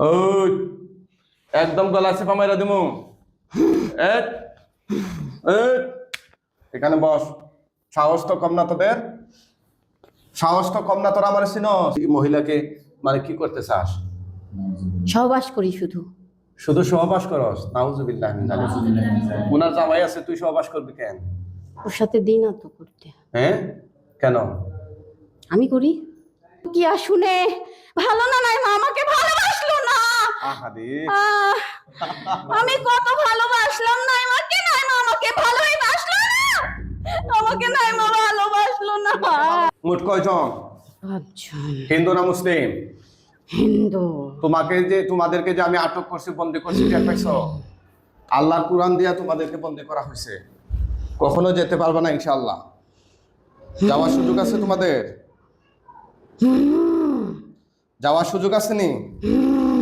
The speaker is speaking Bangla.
ওই একদম গলা চেপা মাইরা দিমু। এট, এট। এখানে বস। সাহস তো কম না তোদের। সাহস তো কম না তোরা আমার চিনো এই মহিলাকে মানে কি করতে চাস? সহবাস করি শুধু। শুধু সহবাস করস? নাউজুবিল্লাহ। উনার জামাই আছে তুই সহবাস করবি কেন? ওর সাথে দিন না তো করতে। হ্যাঁ? কেন? আমি করি? কি আর শুনে ভালো না নাই মা আমাকে ভালোবাসলো না আহারে আহ, আমি কত ভালোবাসলাম নাই মাকে নাই মা আমাকে ভালোই বাসলো না। আমাকে নাই মা ভালোবাসলো না। মোট কয়জন? হিন্দু না মুসলিম? হিন্দু। তোমাকে যে তোমাদেরকে যে আমি আটক করছি বন্দি করছি টের পাইছো? আল্লাহর কোরআন দিয়া তোমাদেরকে বন্দি করা হয়েছে। কখনো যেতে পারবে না ইনশাআল্লাহ। যাওয়ার সুযোগ আছে তোমাদের? যাওয়ার সুযোগ আছে নি?